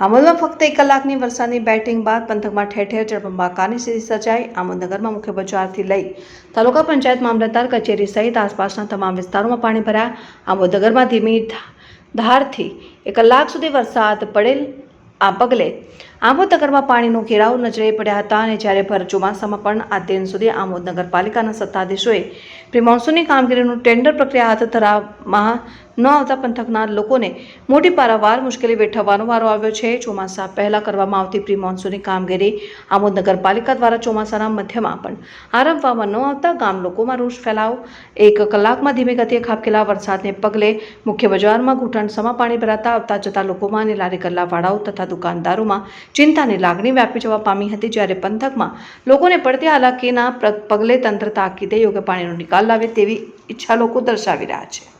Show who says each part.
Speaker 1: આમોદમાં ફક્ત એક કલાકની વરસાદની બેટિંગ બાદ પંથકમાં ઠેર ઠેર જળબંબાકારની સ્થિતિ સર્જાઈ. આમોદનગરમાં મુખ્ય બજારથી લઈ તાલુકા પંચાયત મામલતદાર કચેરી સહિત આસપાસના તમામ વિસ્તારોમાં પાણી ભરાયા. આમોદનગરમાં ધીમી ધારથી એક કલાક સુધી વરસાદ પડેલ આ પગલે આમોદનગરમાં પાણીનો ઘેરાવ નજરે પડ્યા હતા અને જ્યારે ભર ચોમાસામાં પણ આ દિન સુધી આમોદ નગરપાલિકાના સત્તાધીશોએ પ્રી મોન્સૂનની કામગીરીનું ટેન્ડર પ્રક્રિયા હાથ ધરાવવામાં ન આવતા પંથકના લોકોને મોટી પારાવાર મુશ્કેલી વેઠવવાનો વારો આવ્યો છે. ચોમાસા પહેલાં કરવામાં આવતી પ્રી મોન્સૂનની કામગીરી આમોદ નગરપાલિકા દ્વારા ચોમાસાના મધ્યમાં પણ આરંભવામાં ન આવતા ગામ લોકોમાં રોષ ફેલાવ એક કલાકમાં ધીમી ગતિએ ખાબકેલા વરસાદને પગલે મુખ્ય બજારમાં ઘૂંટણસમાં પાણી ભરાતા આવતા જતા લોકોમાં અને લારી ગલ્લાવાળાઓ તથા દુકાનદારોમાં ચિંતાની લાગણી વ્યાપી જવા પામી હતી જ્યારે પંથકમાં લોકોને પડતી હાલાકીના પગલે તંત્ર તાકીદે યોગ્ય પાણીનો નિકાલ લાવે તેવી ઈચ્છા લોકો દર્શાવી રહ્યા છે.